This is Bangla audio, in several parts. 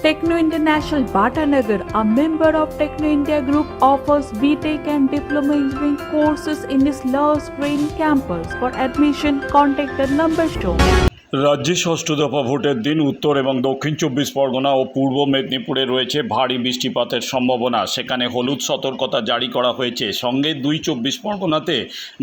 Techno International Bhatanagar, a member of Techno India Group, offers BTEC and Diploma Engineering courses in its Love Green campus. For admission, contact the number shown. রাজ্যে ষষ্ঠ দফা ভোটের দিন উত্তর এবং দক্ষিণ চব্বিশ পরগনা ও পূর্ব মেদিনীপুরে রয়েছে ভারী বৃষ্টিপাতের সম্ভাবনা সেখানে হলুদ সতর্কতা জারি করা হয়েছে সঙ্গে দুই চব্বিশ পরগনাতে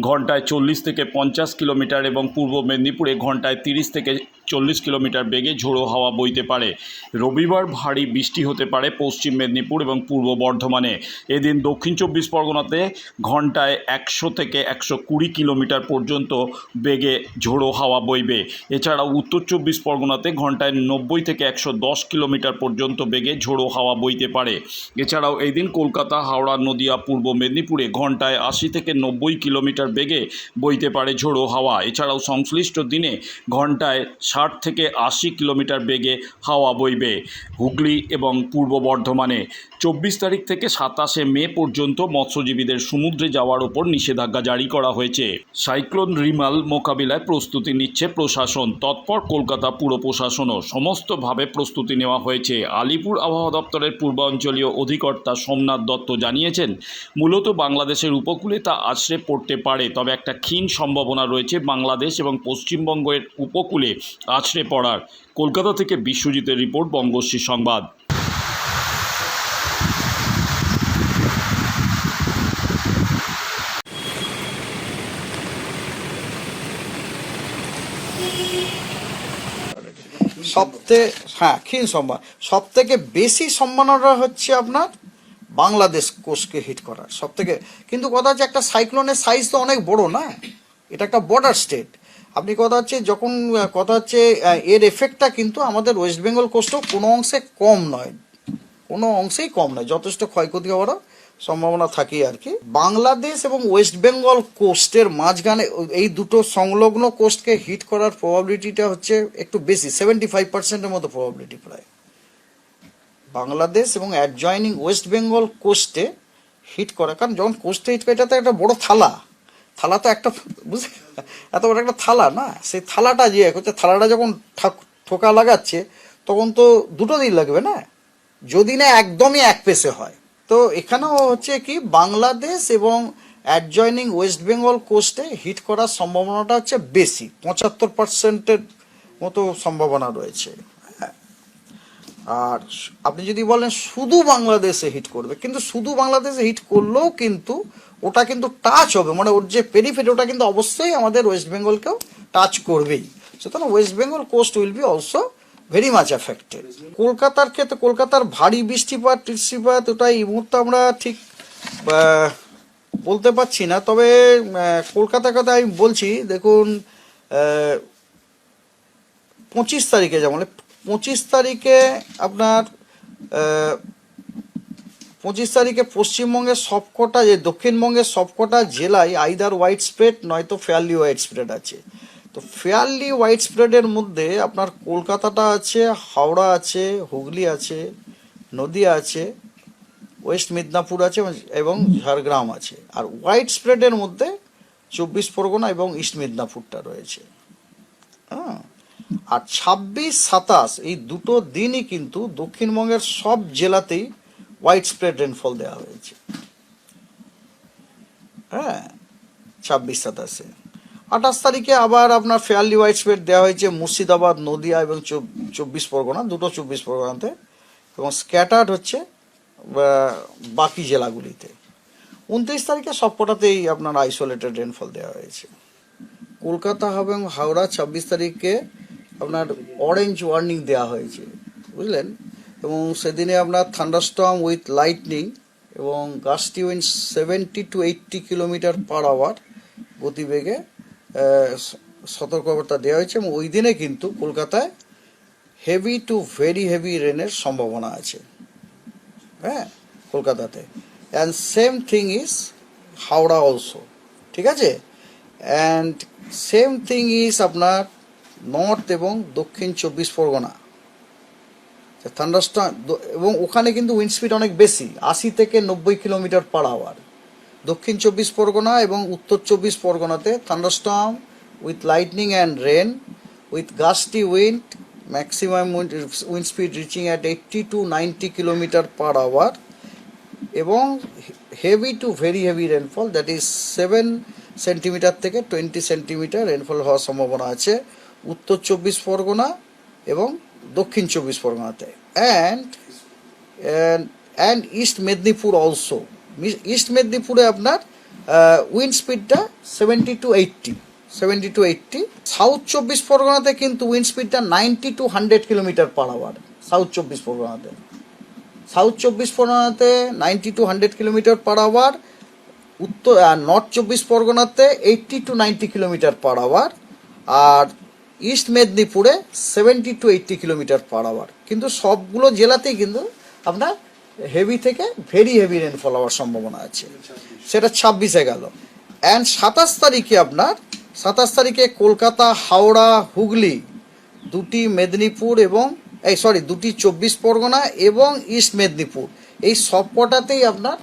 ঘন্টায় চল্লিশ থেকে পঞ্চাশ কিলোমিটার এবং পূর্ব মেদিনীপুরে ঘন্টায় তিরিশ থেকে চল্লিশ কিলোমিটার বেগে ঝোড়ো হাওয়া বইতে পারে। রবিবার ভারী বৃষ্টি হতে পারে পশ্চিম মেদিনীপুর এবং পূর্ব বর্ধমানে। এদিন দক্ষিণ চব্বিশ পরগনাতে ঘন্টায় একশো থেকে একশো কুড়ি কিলোমিটার পর্যন্ত বেগে ঝোড়ো হাওয়া বইবে। এছাড়াও উত্তর চব্বিশ পরগনাতে ঘন্টায় নব্বই থেকে একশো দশ কিলোমিটার পর্যন্ত বেগে ঝোড়ো হাওয়া বইতে পারে। এছাড়াও এই দিন কলকাতা, হাওড়া, নদিয়া, পূর্ব মেদিনীপুরে ঘন্টায় আশি থেকে নব্বই কিলোমিটার বেগে বইতে পারে ঝোড়ো হাওয়া। এছাড়াও সংশ্লিষ্ট দিনে ঘন্টায় ষাট থেকে আশি কিলোমিটার বেগে হাওয়া বইবে। হুগলি এবং পূর্ব বর্ধমানে চব্বিশ তারিখ থেকে সাতাশে মে পর্যন্ত মৎস্যজীবীদের সমুদ্রে যাওয়ার ওপর নিষেধাজ্ঞা জারি করা হয়েছে। সাইক্লোন রিমাল মোকাবিলায় প্রস্তুতি নিচ্ছে প্রশাসন। তৎপর কলকাতা পুর প্রশাসনও সমস্তভাবে প্রস্তুতি নেওয়া হয়েছে। আলিপুর আবহাওয়া দপ্তরের পূর্বাঞ্চলীয় অধিকর্তা সোমনাথ দত্ত জানিয়েছেন, মূলত বাংলাদেশের উপকূলে তা আছড়ে পড়তে পারে। তবে একটা ক্ষীণ সম্ভাবনা রয়েছে বাংলাদেশ এবং পশ্চিমবঙ্গের উপকূলে আছড়ে পড়ার। কলকাতা থেকে বিশ্বজিতের রিপোর্ট, বঙ্গশ্রী সংবাদ। সবথেকে হ্যাঁ ক্ষীণ সম্মান। সব থেকে বেশি সম্মাননা হচ্ছে আপনার বাংলাদেশ কোষকে হিট করার। সব থেকে কিন্তু কথা হচ্ছে একটা সাইক্লোনের সাইজ তো অনেক বড় না? এটা একটা বর্ডার স্টেট আপনি কথা হচ্ছে, যখন কথা হচ্ছে এর এফেক্টটা কিন্তু আমাদের ওয়েস্ট বেঙ্গল কোস্টও কোনো অংশে কম নয়। কোনো অংশেই কম নয়। যথেষ্ট ক্ষয়ক্ষতি হওয়ারও সম্ভাবনা থাকে আর কি। বাংলাদেশ এবং ওয়েস্ট বেঙ্গল কোস্টের মাঝখানে এই দুটো সংলগ্ন কোস্টকে হিট করার প্রবাবিলিটিটা হচ্ছে একটু বেশি সেভেন্টি ফাইভ পার্সেন্টের মতো প্রবাবিলিটি প্রায়। বাংলাদেশ এবং অ্যাডজয়নিং ওয়েস্ট বেঙ্গল কোস্টে হিট করা। কারণ যখন কোস্টে হিট করে এটা তো একটা বড় থালা। থালা তো একটা, বুঝলে? এত বড় একটা থালা, না? সেই থালাটা যে হচ্ছে, থালাটা যখন ঠাক- লাগাচ্ছে, তখন তো দুটো দিন লাগবে, না? যদি না একদমই এক পেসে হয়। তো এখানেও হচ্ছে কি, বাংলাদেশ এবং অ্যাডজয়নিং ওয়েস্ট বেঙ্গল কোস্টে হিট করার সম্ভাবনাটা হচ্ছে বেশি। পঁচাত্তর পার্সেন্টের মতো সম্ভাবনা রয়েছে। আর আপনি যদি বলেন শুধু বাংলাদেশে হিট করবে, কিন্তু শুধু বাংলাদেশে হিট করলেও কিন্তু ওটা কিন্তু টাচ হবে মানে ওর যে পেরিফেরি ওটা কিন্তু অবশ্যই আমাদের ওয়েস্ট বেঙ্গলকেও টাচ করবেই। সুতরাং West Bengal coast will be also very much affected কলকাতার ক্ষেত্রে, কলকাতার ভারী বৃষ্টিপাত বৃষ্টিপাত ওটা এই মুহূর্তে আমরা ঠিক বলতে পারছি না, তবে কলকাতার কথা আমি বলছি, দেখুন পঁচিশ তারিখে যেমন পঁচিশ তারিখে আপনার পঁচিশ তারিখে পশ্চিমবঙ্গের সবকটা যে, দক্ষিণবঙ্গের সবকটা জেলায় আইদার হোয়াইট স্প্রেড নয়তো ফেয়ারলি হোয়াইট স্প্রেড আছে। তো ফেয়ারলি হোয়াইট স্প্রেডের মধ্যে আপনার কলকাতাটা আছে, হাওড়া আছে, হুগলি আছে, নদিয়া আছে, ওয়েস্ট মিদনাপুর আছে এবং ঝাড়গ্রাম আছে। আর হোয়াইট স্প্রেডের মধ্যে চব্বিশ পরগনা এবং ইস্ট মিদনাপুরটা রয়েছে। হ্যাঁ। আর ছাব্বিশ সাতাশ, এই দুটো দিনই কিন্তু দক্ষিণবঙ্গের সব জেলাতেই হোয়াইট স্প্রেড রেনফল দেওয়া হয়েছে। হ্যাঁ ছাব্বিশ সাতাশে। আঠাশ তারিখে আবার আপনার ফেয়ারলি হোয়াইট স্প্রেড দেওয়া হয়েছে মুর্শিদাবাদ, নদিয়া এবং চব্বিশ পরগনা, দুটো চব্বিশ পরগনাতে। এবং স্ক্যাটার্ড হচ্ছে বাকি জেলাগুলিতে। উনত্রিশ তারিখে সবকটাতেই আপনার আইসোলেটেড রেনফল দেওয়া হয়েছে। কলকাতা এবং হাওড়া ছাব্বিশ তারিখে আপনার অরেঞ্জ ওয়ার্নিং দেওয়া হয়েছে, বুঝলেন? এবং সেদিনে আপনার থান্ডারস্টর্ম উইথ লাইটনিং এবং gusty wind seventy to eighty kilometer per hour গতিবেগে সতর্কবার্তা দেওয়া হয়েছে এবং ওই দিনে কিন্তু কলকাতায় হেভি টু ভেরি হেভি রেনের সম্ভাবনা আছে। হ্যাঁ কলকাতাতে। And same thing is Howrah also ঠিক আছে? অ্যান্ড সেম থিং ইজ আপনার নর্থ এবং দক্ষিণ চব্বিশ পরগনা। থান্ডারস্টর্ম এবং ওখানে কিন্তু উইন্ড স্পিড অনেক বেশি, আশি থেকে নব্বই কিলোমিটার পার আওয়ার দক্ষিণ চব্বিশ পরগনা এবং উত্তর চব্বিশ পরগনাতে thunderstorm with lightning and rain with gusty wind maximum wind speed reaching at 80 to 90 kilometer per hour, এবং heavy to very heavy rainfall that is seven centimeter থেকে টোয়েন্টি সেন্টিমিটার রেনফল হওয়ার সম্ভাবনা আছে। উত্তর চব্বিশ পরগনা এবং দক্ষিণ চব্বিশ পরগনাতে। And and East Medinipur also East মেদিনীপুরে আপনার উইন্ড স্পিডটা seventy to eighty seventy to eighty south চব্বিশ পরগনাতে কিন্তু উইন্ড স্পিডটা ninety to hundred kilometer per hour south চব্বিশ পরগনাতে। সাউথ চব্বিশ পরগনাতে ninety to hundred kilometer per hour উত্তর নর্থ চব্বিশ পরগনাতে eighty to ninety kilometer per hour R east মেদিনীপুরে seventy to eighty kilometer per hour কিন্তু সবগুলো জেলাতেই কিন্তু আপনার হেভি থেকে ভেরি হেভি রেনফল হওয়ার সম্ভাবনা আছে। সেটা ছাব্বিশে গেল। অ্যান্ড সাতাশ তারিখে আপনার, সাতাশ তারিখে কলকাতা, হাওড়া, হুগলি দুটি মেদিনীপুর এবং, এই সরি দুটি চব্বিশ পরগনা এবং ইস্ট মেদিনীপুর এই সব কটাতেই আপনার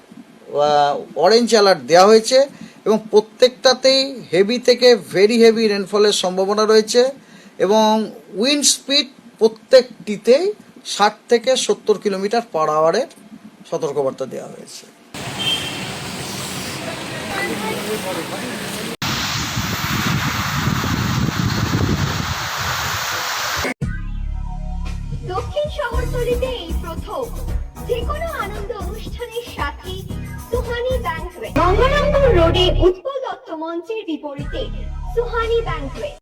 অরেঞ্জ অ্যালার্ট দেওয়া হয়েছে এবং প্রত্যেকটাতেই হেভি থেকে ভেরি হেভি রেনফলের সম্ভাবনা রয়েছে। এবং উইন্ড স্পিড প্রত্যেকটিতেই ষাট থেকে সত্তর কিলোমিটার পার আওয়ারের সতর্কবার্তা দেওয়া হয়েছে। দক্ষিণ শহরতলিতে এই প্রথম। যে কোনো আনন্দ অনুষ্ঠানের সাথে সুহানি ব্যাংকুয়েট রোডে উৎপল দত্ত মঞ্চের বিপরীতে Suhani banquet